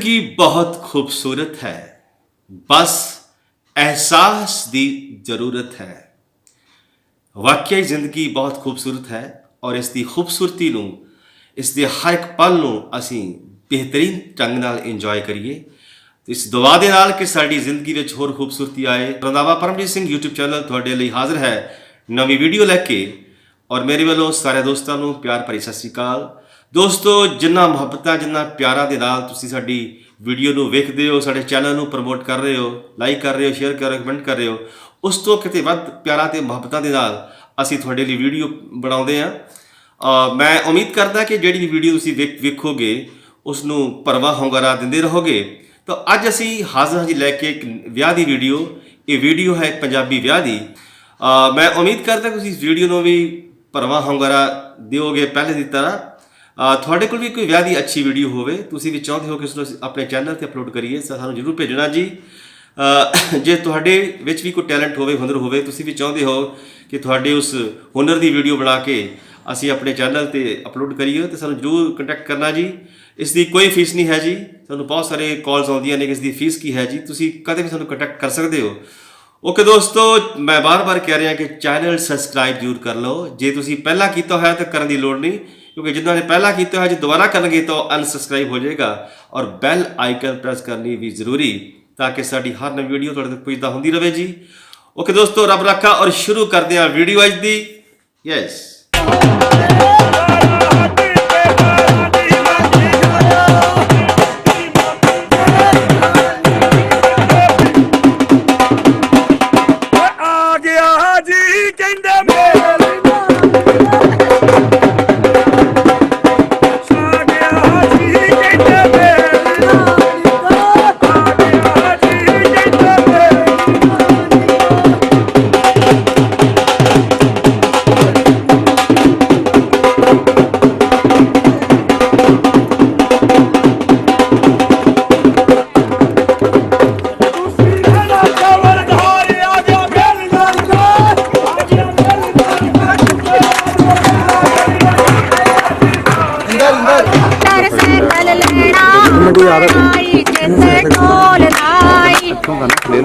ਜ਼ਿੰਦਗੀ ਬਹੁਤ ਖੂਬਸੂਰਤ ਹੈ। ਬਸ ਅਹਿਸਾਸ ਦੀ ਜ਼ਰੂਰਤ ਹੈ। ਵਾਕਿਆ ਜ਼ਿੰਦਗੀ ਬਹੁਤ ਖੂਬਸੂਰਤ ਹੈ ਔਰ ਇਸ ਦੀ ਖੂਬਸੂਰਤੀ ਨੂੰ, ਇਸ ਦੇ ਹਰ ਇੱਕ ਪਲ ਨੂੰ ਅਸੀਂ ਬਿਹਤਰੀਨ ਢੰਗ ਨਾਲ ਇੰਜੋਏ ਕਰੀਏ। ਇਸ ਦੁਆ ਦੇ ਨਾਲ ਕਿ ਸਾਡੀ ਜ਼ਿੰਦਗੀ ਵਿੱਚ ਹੋਰ ਖੂਬਸੂਰਤੀ ਆਏ। ਰੰਦਾਵਾ ਪਰਮਜੀਤ ਸਿੰਘ, YouTube ਚੈਨਲ ਤੁਹਾਡੇ ਲਈ ਹਾਜ਼ਰ ਹੈ। ਨਵੀਂ ਵੀਡੀਓ ਲੈ ਕੇ ਔਰ ਮੇਰੇ ਵੱਲੋਂ ਸਾਰੇ ਦੋਸਤਾਂ ਨੂੰ ਪਿਆਰ ਭਰੀ ਸਤਿ ਸ੍ਰੀ ਅਕਾਲ। ਦੋਸਤੋ, ਜਿੰਨਾ ਮੁਹੱਬਤਾਂ, ਜਿੰਨਾ ਪਿਆਰਾਂ ਦੇ ਨਾਲ ਤੁਸੀਂ ਸਾਡੀ ਵੀਡੀਓ ਨੂੰ ਵੇਖਦੇ ਹੋ, ਸਾਡੇ ਚੈਨਲ ਨੂੰ ਪ੍ਰਮੋਟ ਕਰ ਰਹੇ ਹੋ ਲਾਈਕ ਕਰ ਰਹੇ ਹੋ ਸ਼ੇਅਰ ਕਰ ਰਹੇ ਹੋ ਕਮੈਂਟ ਕਰ ਰਹੇ ਹੋ, ਉਸ ਤੋਂ ਕਿਤੇ ਵੱਧ ਪਿਆਰਾਂ ਤੇ ਮੁਹੱਬਤਾਂ ਦੇ ਨਾਲ ਅਸੀਂ ਤੁਹਾਡੇ ਲਈ ਵੀਡੀਓ ਬਣਾਉਂਦੇ ਆ ਮੈਂ ਉਮੀਦ ਕਰਦਾ ਕਿ ਜਿਹੜੀ ਵੀਡੀਓ ਤੁਸੀਂ ਵੇਖ- ਵੇਖੋਗੇ ਉਸ ਨੂੰ ਭਰਵਾ ਹੁੰਗਾਰਾ ਦਿੰਦੇ ਰਹੋਗੇ। ਤਾਂ ਅੱਜ ਅਸੀਂ ਹਾਜ਼ਰ ਹਾਂ ਜੀ ਲੈ ਕੇ ਇੱਕ ਵਿਆਹ ਦੀ ਵੀਡੀਓ, ਇਹ ਵੀਡੀਓ ਹੈ ਪੰਜਾਬੀ ਵਿਆਹ ਦੀ। ਮੈਂ ਉਮੀਦ ਕਰਦਾ ਕਿ ਤੁਸੀਂ ਇਸ ਵੀਡੀਓ ਨੂੰ ਵੀ ਭਰਵਾ ਹੁੰਗਾਰਾ ਦਿਓਗੇ ਪਹਿਲੇ ਦੀ ਤਰ੍ਹਾਂ। ਤੁਹਾਡੇ ਕੋਲ ਵੀ ਕੋਈ ਵਿਆਹ ਦੀ ਅੱਛੀ ਵੀਡੀਓ ਹੋਵੇ, ਤੁਸੀਂ ਵੀ ਚਾਹੁੰਦੇ ਹੋ ਕਿ ਉਸ ਨੂੰ ਅਸੀਂ ਆਪਣੇ ਚੈਨਲ ਤੇ ਅਪਲੋਡ ਕਰੀਏ, ਤਾਂ ਸਾਨੂੰ ਜਰੂਰ ਭੇਜਣਾ ਜੀ। ਜੇ ਤੁਹਾਡੇ ਵਿੱਚ ਵੀ ਕੋਈ ਟੈਲੈਂਟ ਹੋਵੇ, ਹੁਨਰ ਹੋਵੇ, ਤੁਸੀਂ ਵੀ ਚਾਹੁੰਦੇ ਹੋ ਕਿ ਤੁਹਾਡੇ ਉਸ ਹੁਨਰ ਦੀ ਵੀਡੀਓ ਬਣਾ ਕੇ ਅਸੀਂ ਆਪਣੇ ਚੈਨਲ ਤੇ ਅਪਲੋਡ ਕਰੀਏ, ਤਾਂ ਸਾਨੂੰ ਜਰੂਰ ਕੰਟੈਕਟ ਕਰਨਾ ਜੀ। ਇਸ ਦੀ ਕੋਈ ਫੀਸ ਨਹੀਂ ਹੈ ਜੀ। ਤੁਹਾਨੂੰ ਬਹੁਤ ਸਾਰੇ ਕਾਲਸ ਆਉਂਦੀਆਂ ਨੇ ਕਿ ਇਸ ਦੀ ਫੀਸ ਕੀ ਹੈ ਜੀ। ਤੁਸੀਂ ਕਦੇ ਵੀ ਸਾਨੂੰ ਕੰਟੈਕਟ ਕਰ ਸਕਦੇ ਹੋ। ਓਕੇ ਦੋਸਤੋ, ਮੈਂ ਬਾਰ-ਬਾਰ ਕਹਿ ਰਿਹਾ ਕਿ ਚੈਨਲ ਸਬਸਕ੍ਰਾਈਬ ਜ਼ਰੂਰ ਕਰ ਲਓ। ਜੇ ਤੁਸੀਂ ਪਹਿਲਾਂ ਕੀਤਾ ਹੋਇਆ ਤਾਂ ਕਰਨ ਦੀ ਲੋੜ ਨਹੀਂ। ਕਿਉਂਕਿ ਜਿੱਦਾਂ ਨੇ ਪਹਿਲਾਂ ਕੀਤਾ ਹੋਇਆ, ਜੇ ਦੁਬਾਰਾ ਕਰਨਗੇ ਤਾਂ ਅਨਸਬਸਕ੍ਰਾਈਬ ਹੋ ਜਾਏਗਾ ਔਰ ਬੈਲ ਆਈਕਨ ਪ੍ਰੈਸ ਕਰਨੀ ਵੀ ਜ਼ਰੂਰੀ ਤਾਂ ਕਿ ਸਾਡੀ ਹਰ ਨਵੀਂ ਵੀਡੀਓ ਤੁਹਾਡੇ ਤੱਕ ਪੁੱਜਦਾ ਹੁੰਦੀ ਰਹੇ ਜੀ। ਓਕੇ ਦੋਸਤੋ, ਰੱਬ ਰੱਖਾ ਔਰ ਸ਼ੁਰੂ ਕਰਦੇ ਹਾਂ ਵੀਡੀਓ ਅੱਜ ਦੀ। ਯੈਸ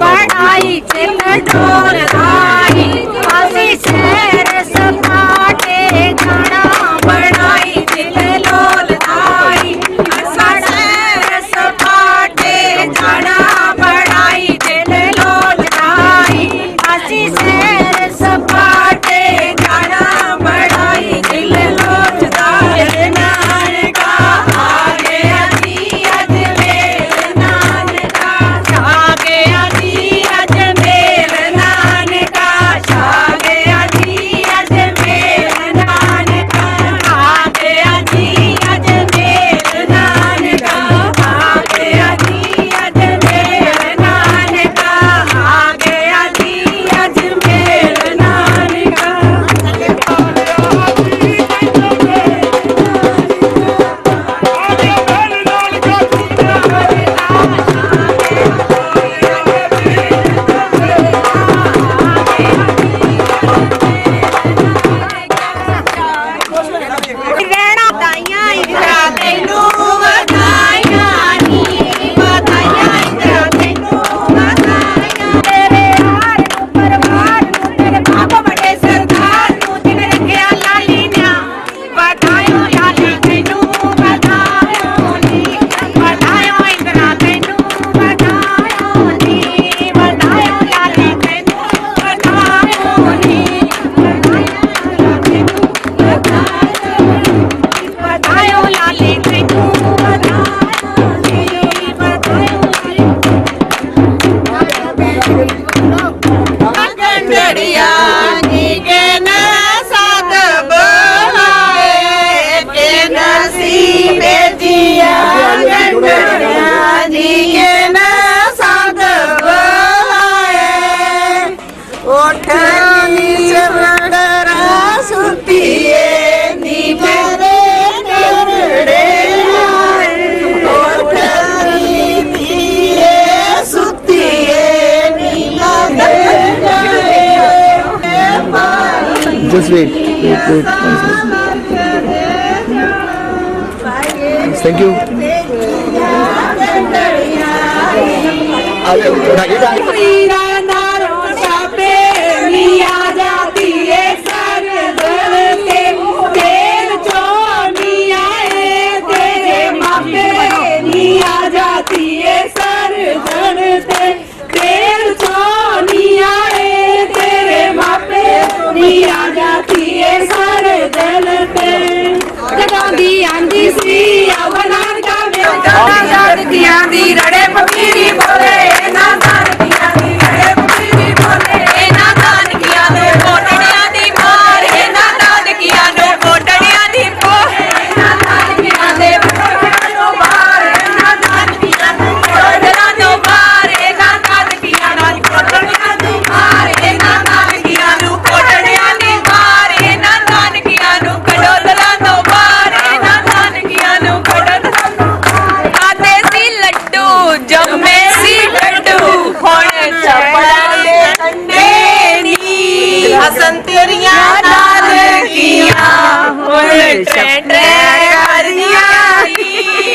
படாய் செல்ல டோலாய் பசி சேர சத்தாய் Just wait. Wait, wait. Thank you. Thank you.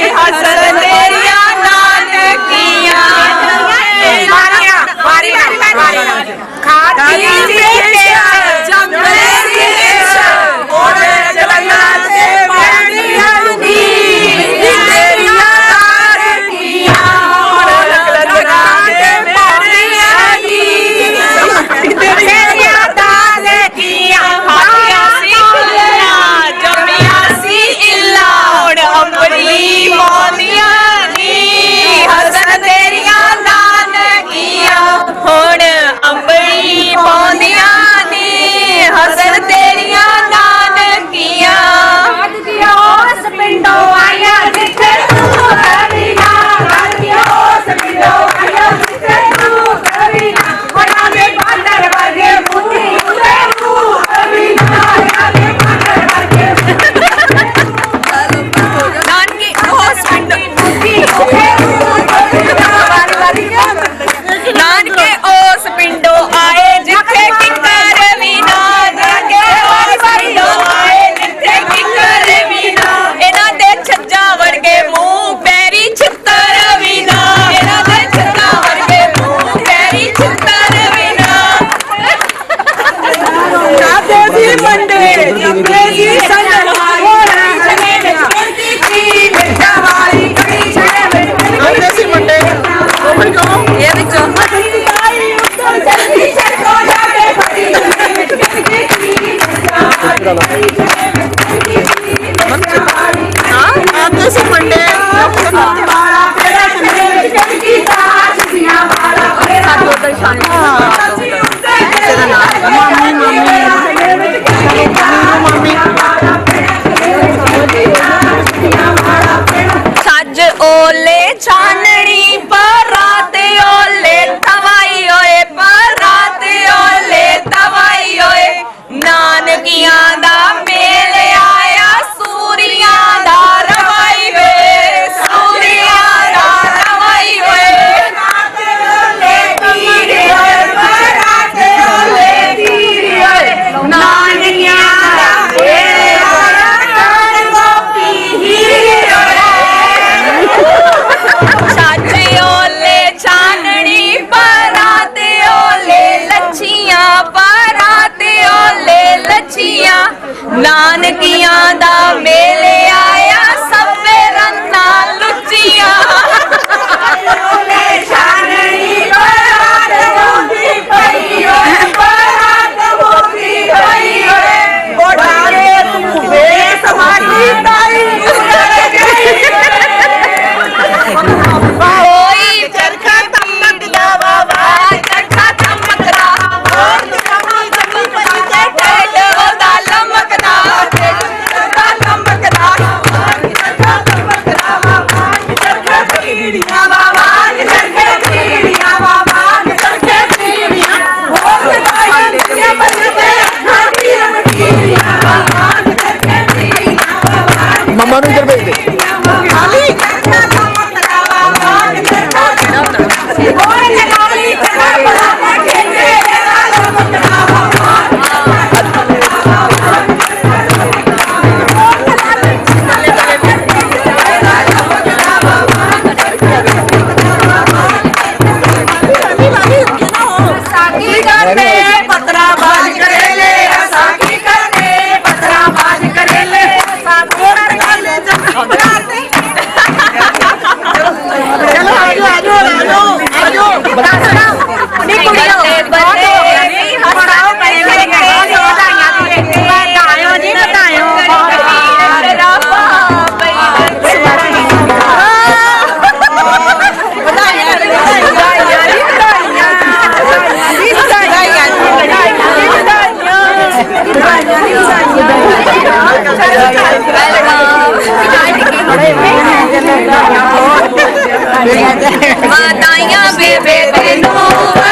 Hasan ਤੇਰੀਆਂ ਨਾਨਕੀਆਂ। ਮਾਰੀਆਂ ਮਾਰੀਆਂ ਖਾਤੀ ਜੀ 冰刀啊！ਵਧਾਈਆਂ ਬੇਬੇ ਤੈਨੂੰ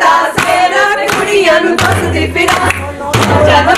ਦੱਸ ਕੇ ਰੱਖ ਕੁੜੀਆਂ ਨੂੰ ਦੱਸਦੀ ਫਿਰਾਂ। ਜਦ